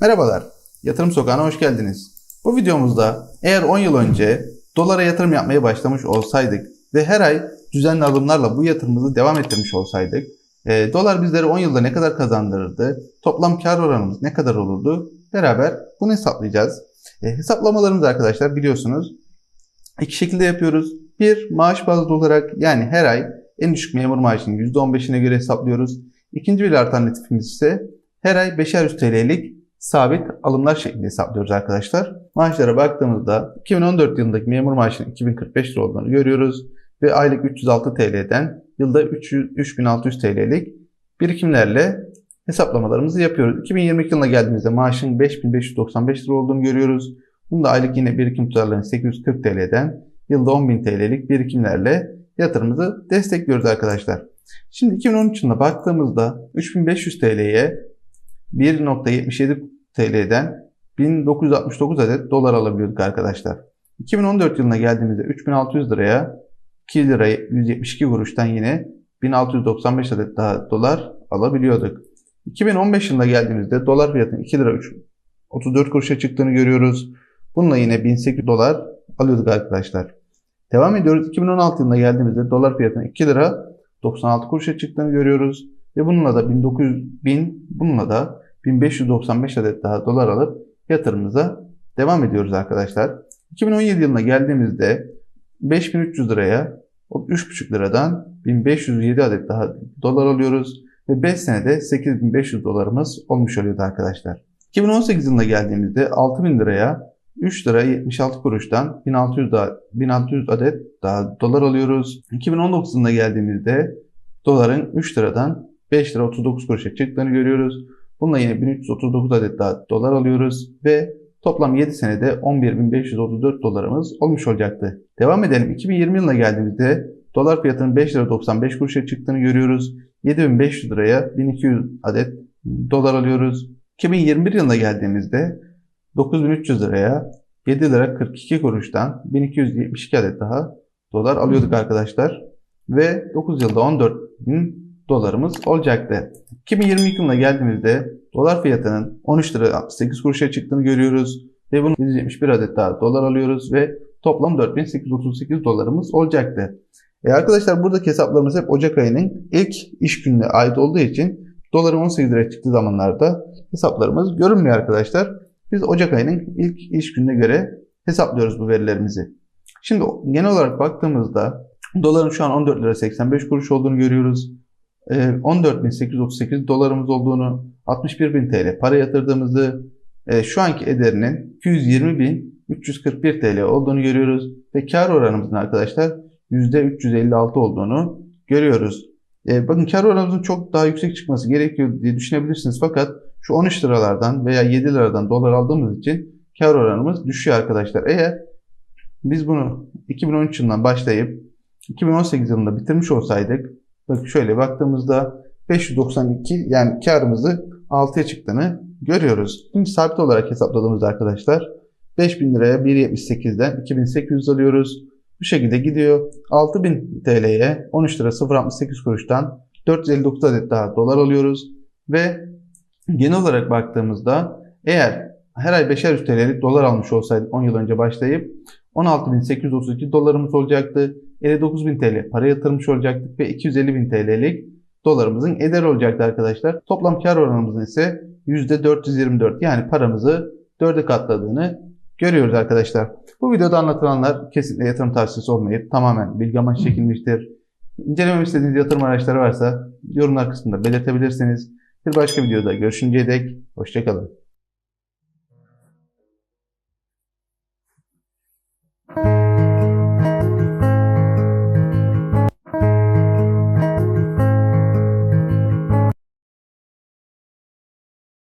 Merhabalar, Yatırım Sokağı'na hoş geldiniz. Bu videomuzda eğer 10 yıl önce dolara yatırım yapmaya başlamış olsaydık ve her ay düzenli alımlarla bu yatırımımızı devam ettirmiş olsaydık, e, dolar bizlere 10 yılda ne kadar kazandırırdı, toplam kar oranımız ne kadar olurdu beraber bunu hesaplayacağız. E, hesaplamalarımız arkadaşlar biliyorsunuz iki şekilde yapıyoruz. Bir, maaş bazlı olarak yani her ay en düşük memur maaşının %15'ine göre hesaplıyoruz. İkinci bir alternatifimiz ise her ay 500 TL'lik sabit alımlar şeklinde hesaplıyoruz arkadaşlar. Maaşlara baktığımızda 2014 yılındaki memur maaşının 2045 lira olduğunu görüyoruz ve aylık 306 TL'den yılda 300, 3600 TL'lik birikimlerle hesaplamalarımızı yapıyoruz. 2022 yılına geldiğimizde maaşın 5595 lira olduğunu görüyoruz. Bunu da aylık yine birikim tutarlarını 840 TL'den yılda 10.000 TL'lik birikimlerle yatırımımızı destekliyoruz arkadaşlar. Şimdi 2013 yılına baktığımızda 3500 TL'ye 1.77 TL'den 1969 adet dolar alabiliyorduk arkadaşlar. 2014 yılına geldiğimizde 3600 liraya 2 lira 172 kuruştan yine 1695 adet daha dolar alabiliyorduk. 2015 yılına geldiğimizde dolar fiyatının 2 lira 3, 34 kuruşa çıktığını görüyoruz. Bununla yine 1800 dolar alıyorduk arkadaşlar. Devam ediyoruz. 2016 yılına geldiğimizde dolar fiyatının 2 lira 96 kuruşa çıktığını görüyoruz. Ve bununla da 1900 bin, bununla da 1595 adet daha dolar alıp yatırımımıza devam ediyoruz arkadaşlar. 2017 yılına geldiğimizde 5300 liraya 3,5 liradan 1507 adet daha dolar alıyoruz ve 5 senede 8500 dolarımız olmuş oluyordu arkadaşlar. 2018 yılına geldiğimizde 6000 liraya 3 lira 76 kuruştan 1600, daha, 1600 adet daha dolar alıyoruz. 2019 yılına geldiğimizde doların 3 liradan 5 lira 39 kuruşa çıktığını görüyoruz. Bununla yine 1339 adet daha dolar alıyoruz ve toplam 7 senede 11.534 dolarımız olmuş olacaktı. Devam edelim. 2020 yılına geldiğimizde dolar fiyatının 5 lira 95 kuruşa çıktığını görüyoruz. 7500 liraya 1200 adet dolar alıyoruz. 2021 yılına geldiğimizde 9300 liraya 7 lira 42 kuruştan 1272 adet daha dolar alıyorduk arkadaşlar. Ve 9 yılda 14 bin dolarımız olacaktı. 2022 yılına geldiğimizde dolar fiyatının 13 lira 68 kuruşa çıktığını görüyoruz. Ve bunun 171 adet daha dolar alıyoruz ve toplam 4838 dolarımız olacaktı. E arkadaşlar buradaki hesaplarımız hep Ocak ayının ilk iş gününe ait olduğu için doların 18 liraya çıktığı zamanlarda hesaplarımız görünmüyor arkadaşlar. Biz Ocak ayının ilk iş gününe göre hesaplıyoruz bu verilerimizi. Şimdi genel olarak baktığımızda doların şu an 14 lira 85 kuruş olduğunu görüyoruz. 14.838 dolarımız olduğunu, 61.000 TL para yatırdığımızı, e, şu anki ederinin 220.341 TL olduğunu görüyoruz. Ve kar oranımızın arkadaşlar %356 olduğunu görüyoruz. E, bakın kar oranımızın çok daha yüksek çıkması gerekiyor diye düşünebilirsiniz. Fakat şu 13 liralardan veya 7 liradan dolar aldığımız için kar oranımız düşüyor arkadaşlar. Eğer biz bunu 2013 yılından başlayıp 2018 yılında bitirmiş olsaydık Bak şöyle baktığımızda 592 yani karımızı 6'ya çıktığını görüyoruz. Şimdi sabit olarak hesapladığımızda arkadaşlar 5000 liraya 1.78'den 2800 alıyoruz. Bu şekilde gidiyor. 6000 TL'ye 13 lira 0.68 kuruştan 459 adet daha dolar alıyoruz. Ve genel olarak baktığımızda eğer her ay 5'er TL'lik dolar almış olsaydık 10 yıl önce başlayıp 16.832 dolarımız olacaktı. 59.000 TL para yatırmış olacaktık ve 250.000 TL'lik dolarımızın eder olacaktı arkadaşlar. Toplam kar oranımızın ise %424 yani paramızı 4'e katladığını görüyoruz arkadaşlar. Bu videoda anlatılanlar kesinlikle yatırım tavsiyesi olmayıp tamamen bilgi amaçlı çekilmiştir. İncelemem istediğiniz yatırım araçları varsa yorumlar kısmında belirtebilirsiniz. Bir başka videoda görüşünceye dek hoşçakalın.